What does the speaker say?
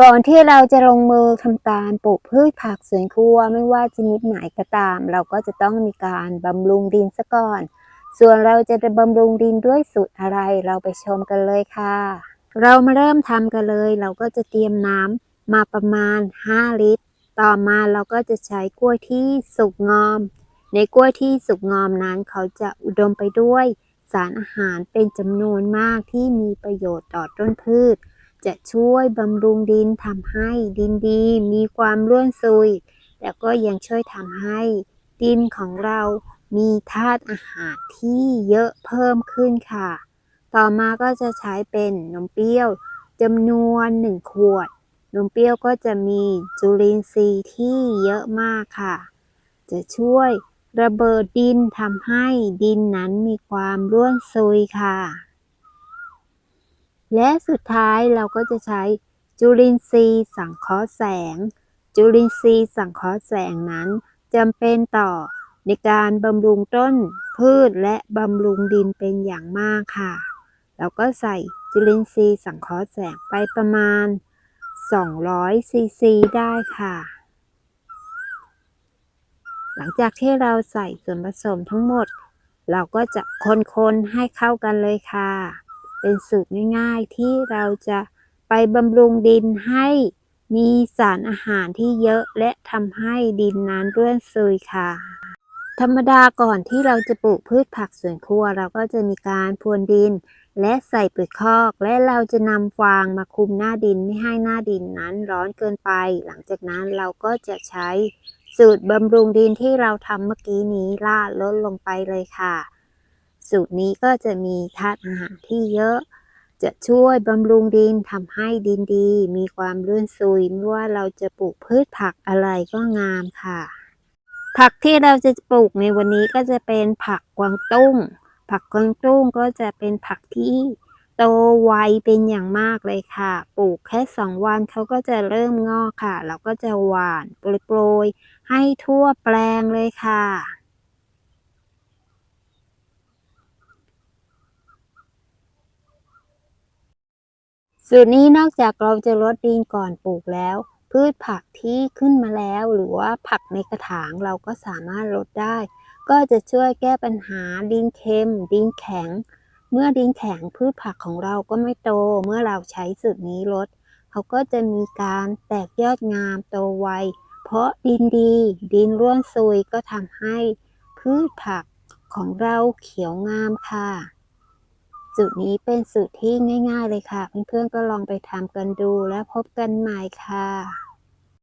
ก่อนที่เราจะลงมือทำการปลูกพืชผักสวนครัวไม่ว่าชนิดไหนก็ตาม เราก็จะต้องมีการบำรุงดินซะก่อน ส่วนเราจะบำรุงดินด้วยสูตรอะไรเราไปชมกันเลยค่ะ เรามาเริ่มทำกันเลย เราก็จะเตรียมน้ำมาประมาณ 5 ลิตร ต่อมาเราก็จะใช้กล้วยที่สุกงอม ในกล้วยที่สุกงอมนั้นเขาจะอุดมไปด้วย สารอาหารเป็นจำนวนมากที่มีประโยชน์ต่อต้นพืช จะช่วยบำรุงดินทำให้ดินดีมีความร่วนซุยแต่ก็ยังช่วยทำให้ดินของเรามีธาตุอาหารที่เยอะเพิ่มขึ้นค่ะ ต่อมาก็จะใช้เป็นนมเปรี้ยวจำนวน 1 ขวด นมเปรี้ยวก็จะมีจุลินทรีย์ที่เยอะมากค่ะ จะช่วยระเบิดดินทำให้ดินนั้นมีความร่วนซุยค่ะ และสุดท้ายเราก็จะใช้จุลินทรีย์สังเคราะห์แสง จุลินทรีย์สังเคราะห์แสงนั้นจำเป็นต่อในการบำรุงต้นพืชและบำรุงดินเป็นอย่างมากค่ะ เราก็ใส่จุลินทรีย์สังเคราะห์แสงไปประมาณ 200 ซีซีได้ค่ะ หลังจากที่เราใส่ส่วนผสมทั้งหมด เราก็จะคนๆให้เข้ากันเลยค่ะ เป็นสูตรง่ายๆ ที่เราจะไปบำรุงดินให้มีสารอาหารที่เยอะและทำให้ดินนั้นร่วนซุยค่ะ ธรรมดาก่อนที่เราจะปลูกพืชผักสวนครัว เราก็จะมีการพรวนดิน และใส่ปุ๋ยคอก และเราจะนำฟางมาคุมหน้าดินไม่ให้หน้าดินนั้นร้อนเกินไป หลังจากนั้นเราก็จะใช้สูตรบำรุงดินที่เราทำเมื่อกี้นี้ราดลดลงไปเลยค่ะ สูตรนี้ก็จะมีธาตุอาหารที่เยอะ จะช่วยบำรุงดินทำให้ดินดี มีความรื่นซุยไม่ว่าเราจะปลูกพืชผักอะไรก็งามค่ะ ผักที่เราจะปลูกในวันนี้ก็จะเป็นผักกวางตุ้ง ผักกวางตุ้งก็จะเป็นผักที่โตไวเป็นอย่างมากเลยค่ะ ปลูกแค่สองวันเขาก็จะเริ่มงอกค่ะ เราก็จะหว่านโปรยๆให้ทั่วแปลงเลยค่ะ สูตรนี้นอกจากเราจะลดดินก่อนปลูกแล้ว พืชผักที่ขึ้นมาแล้ว หรือว่าผักในกระถางเราก็สามารถลดได้ ก็จะช่วยแก้ปัญหาดินเค็ม ดินแข็ง เมื่อดินแข็งพืชผักของเราก็ไม่โต เมื่อเราใช้สูตรนี้ลด เขาก็จะมีการแตกยอดงามโตไวเพราะดินดี ดินร่วนซุยก็ทำให้พืชผักของเราเขียวงามค่ะ สูตรนี้เป็นสูตรที่ง่าย ๆ เลยค่ะ เพื่อนๆก็ลองไปทำกันดูแล้วพบกันใหม่ค่ะ